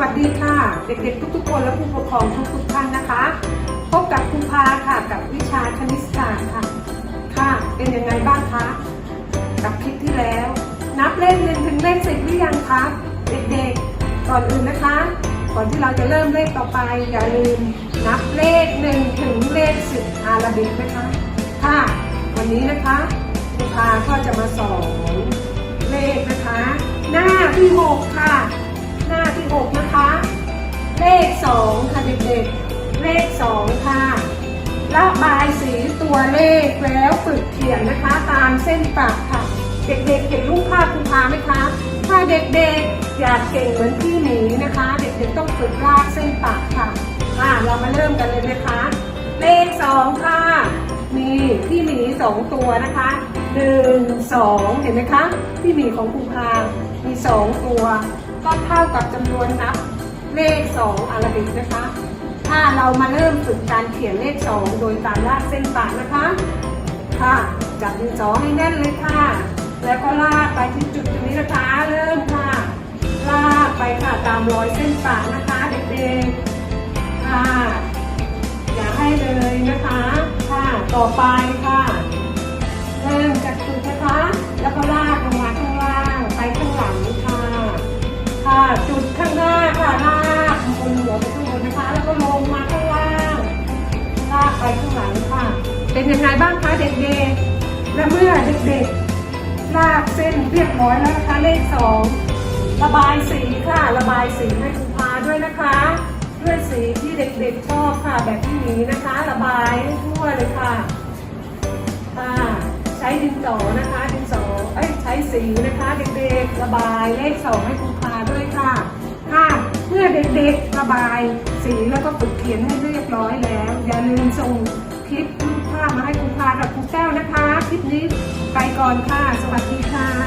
ปกครองทุกๆ คนและผู้ปกครองทุกๆท่านนะคะ พบกับครูพาค่ะกับวิชาคณิตศาสตร์ค่ะ ค่ะเป็นยังไงบ้างคะกับคลิปที่แล้ว นับเลขหนึ่งถึงเลขสิบหรือยังคะเด็กๆก่อนอื่นนะคะ ก่อนที่เราจะเริ่มเลขต่อไปอย่าลืมนับเลขหนึ่งถึงเลขสิบอาราบิกนะคะค่ะวันนี้นะคะครูพาก็จะมาสอน ระบายสีตัวเลขแล้วฝึกเขียนนะคะ ตามเส้นปากค่ะ เด็กๆเห็นรูปภาพคุณพาไหมคะ ถ้าเด็กๆอยากเก่งเหมือนพี่หมีนะคะ เด็กๆต้องฝึกลากเส้นปากค่ะอ่าเรามาเริ่มกันเลยนะคะ เลขสองค่ะมีพี่หมีสองตัวนะคะหนึ่งสองเห็นไหมคะ พี่หมีของคุณพามีสองตัว ก็เท่ากับจำนวนนับเลขสองอาราบิกนะคะ ถ้าเรามาเริ่มฝึกการเขียนเลขสองโดยการลากเส้นปากนะคะ ค่ะ จับดินสอให้แน่นเลยค่ะ แล้วก็ลากไปที่จุดตรงนี้นะคะ เริ่มค่ะ ลากไปค่ะตามรอยเส้นปากนะคะเด็กๆ ค่ะ อย่าให้เลยนะคะ ค่ะ ต่อไปค่ะ เริ่มจากจุดนะคะ แล้วก็ลากลงมาข้างล่างไปข้างหลังค่ะ ค่ะ จุดข้าง ก็ลงมาข้างล่างลากไปข้างหลังค่ะ เป็นยังไงบ้างคะเด็กๆ และเมื่อเด็กๆ ลากเส้นเรียบร้อยแล้วนะคะเลขสองระบายสีค่ะ ระบายสีให้คุณพาด้วยนะคะ ด้วยสีที่เด็กๆชอบค่ะแบบที่นี้นะคะ ระบายให้ทั่วเลยค่ะค่ะใช้ดินสอนะคะดินสอเอ้ยใช้สีนะคะเด็กๆ ระบายเลขสองให้คุณพาด้วยค่ะ เด็กๆระบายสีแล้วก็ฝึกเขียนให้เรียบร้อยแล้ว อย่าลืมส่งคลิปรูปภาพมาให้คุณพากับครูแก้วนะคะ คลิปนี้ไปก่อนค่ะ สวัสดีค่ะ